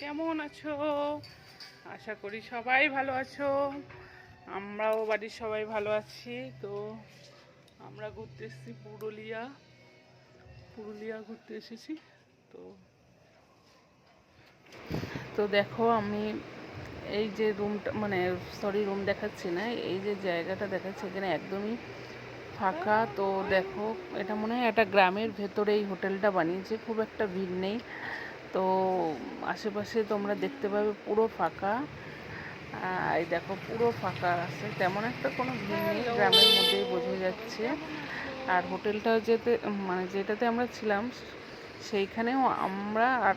কেমন আছো? আশা করি সবাই ভালো আছো। আমরাও বাড়ির সবাই ভালো আছি। তো আমরা ঘুরতে এসেছি পুরুলিয়া। পুরুলিয়া ঘুরতে এসেছি। তো তো দেখো, আমি এই যে রুমটা মানে সরি রুম দেখাচ্ছি না, এই যে জায়গাটা দেখাচ্ছি, এখানে একদমই ফাঁকা। তো দেখো, এটা মনে হয় একটা গ্রামের ভেতরে এই হোটেলটা বানিয়েছে, খুব একটা ভিড় নেই। তো আশেপাশে তোমরা দেখতে পাবে পুরো ফাঁকা। এই দেখো পুরো ফাঁকা আছে। তেমন একটা কোনো ভিড় নেই গ্রামের মধ্যেই বোঝা যাচ্ছে। আর হোটেলটা যেতে মানে যেটাতে আমরা ছিলাম সেইখানেও আমরা আর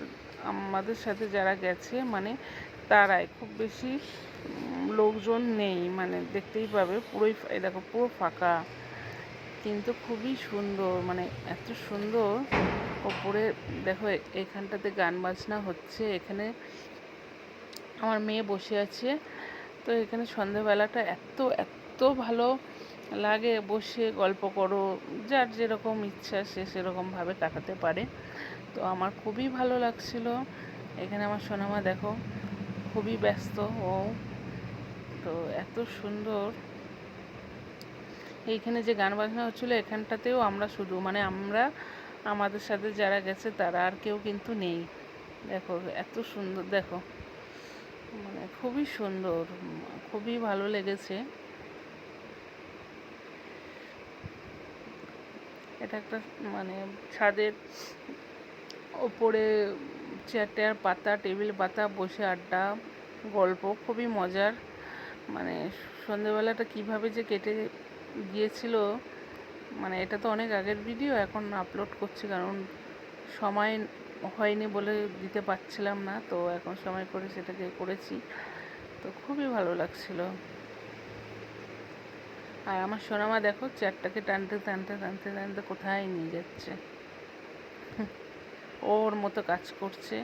আমাদের সাথে যারা গেছে মানে তারাই খুব বেশি লোকজন নেই মানে দেখতেই পাবে পুরোই এই দেখো পুরো ফাঁকা। কিন্তু খুবই সুন্দর মানে এত সুন্দর। ওপরে দেখো এখানটাতে গান বাজনা হচ্ছে, এখানে আমার মেয়ে বসে আছে। তো এখানে সন্ধেবেলাটা এত এত ভালো লাগে, বসে গল্প করো, যার যেরকম ইচ্ছা সে সেরকমভাবে কাটাতে পারে। তো আমার খুবই ভালো লাগছিল। এখানে আমার সোনামা দেখো, খুবই ব্যস্ত, ও। তো এত সুন্দর। এইখানে যে গান বাজনা হচ্ছিল, এখানটাতেও আমরা শুধু মানে আমরা আমাদের সাথে যারা গেছে, তারা আর কেউ কিন্তু নেই। দেখো, এত সুন্দর, দেখো মানে খুবই সুন্দর, খুবই ভালো লেগেছে। এটা একটা মানে ছাদের ওপরে চেয়ার টেয়ার পাতা টেবিল পাতা, বসে আড্ডা, গল্প, খুবই মজার। মানে সন্ধেবেলাটা কীভাবে যে কেটে গিয়েছিল মানে এটা তো অনেক আগের ভিডিও এখন আপলোড করছি কারণ সময় হয়নি বলে দিতে পারছিলাম না, তো এখন সময় করে সেটাকে করেছি। তো খুবই ভালো লাগছিল। আর আমার সোনামা দেখো চেয়ারটাকে টানতে টানতে টানতে টানতে কোথায় নিয়ে যাচ্ছে। ওর মতো কাজ করছে।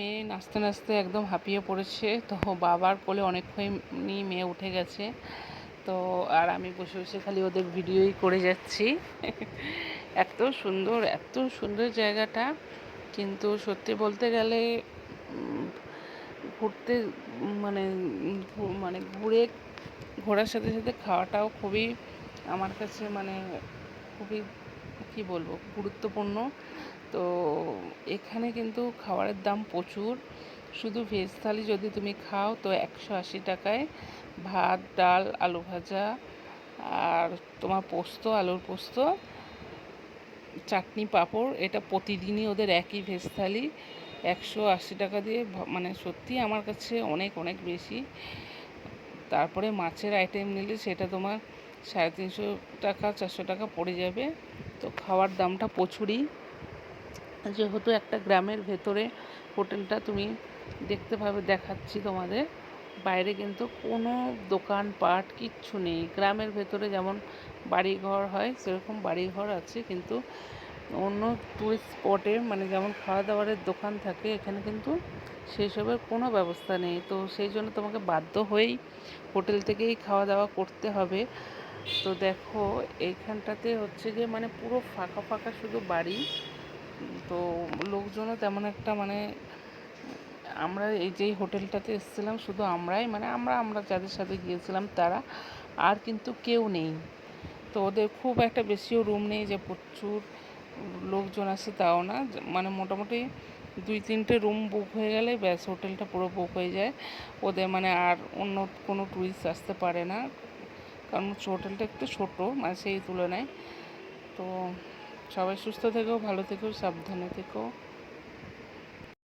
মেয়ে নাচতে নাচতে একদম হাঁপিয়ে পড়েছে। তো বাবার কোলে অনেকক্ষণই মেয়ে উঠে গেছে। তো আর আমি বসে বসে খালি ওদের ভিডিওই করে যাচ্ছি। এত সুন্দর এত সুন্দর জায়গাটা। কিন্তু সত্যি বলতে গেলে ঘুরতে মানে মানে ঘুরে ঘোরার সাথে সাথে খাওয়াটাও খুবই আমার কাছে মানে খুবই, কি বলব, গুরুত্বপূর্ণ। তো এখানে কিন্তু খাবারের দাম প্রচুর। শুধু ভেজ থালি যদি তুমি খাও তো একশো আশি টাকায় ভাত, ডাল, আলু ভাজা আর তোমার পোস্ত, আলুর পোস্ত, চাটনি, পাঁপড়, এটা প্রতিদিনই ওদের একই ভেজ থালি। একশো আশি টাকা দিয়ে মানে সত্যি আমার কাছে অনেক অনেক বেশি। তারপরে মাছের আইটেম নিলে সেটা তোমার সাড়ে তিনশো টাকা, চারশো টাকা পড়ে যাবে। তো খাওয়ার দামটা প্রচুরই। যেহেতু একটা গ্রামের ভেতরে হোটেলটা তুমি দেখতে পাবে, দেখাচ্ছি তোমাদের। বাইরে কিন্তু কোনো দোকানপাট কিচ্ছু নেই। গ্রামের ভেতরে যেমন বাড়িঘর হয়, সেরকম বাড়িঘর আছে, কিন্তু অন্য টুরিস্ট স্পটে মানে যেমন খাওয়া দাওয়ারের দোকান থাকে, এখানে কিন্তু সেই সবের কোনো ব্যবস্থা নেই। তো সেই জন্য তোমাকে বাধ্য হয়েই হোটেল থেকেই খাওয়া দাওয়া করতে হবে। তো দেখো এইখানটাতে হচ্ছে যে মানে পুরো ফাঁকা ফাঁকা শুধু বাড়ি। তো লোকজনও তেমন একটা মানে আমরা এই যেই হোটেলটাতে এসেছিলাম, শুধু আমরাই মানে আমরা আমরা যাদের সাথে গিয়েছিলাম তারা, আর কিন্তু কেউ নেই। তো ওদের খুব একটা বেশিও রুম নেই যে প্রচুর লোকজন আছে তাও না। মানে মোটামুটি দুই, তিনটে রুম বুক হয়ে গেলে ব্যাস হোটেলটা পুরো বুক হয়ে যায়। ওদের মানে আর অন্য কোনো টুরিস্ট আসতে পারে না, কারণ হোটেলটা একটু ছোটো মানে সেই তুলনায়। তো সবাই সুস্থ থেকো ভালো থেকো সাবধানে থেকো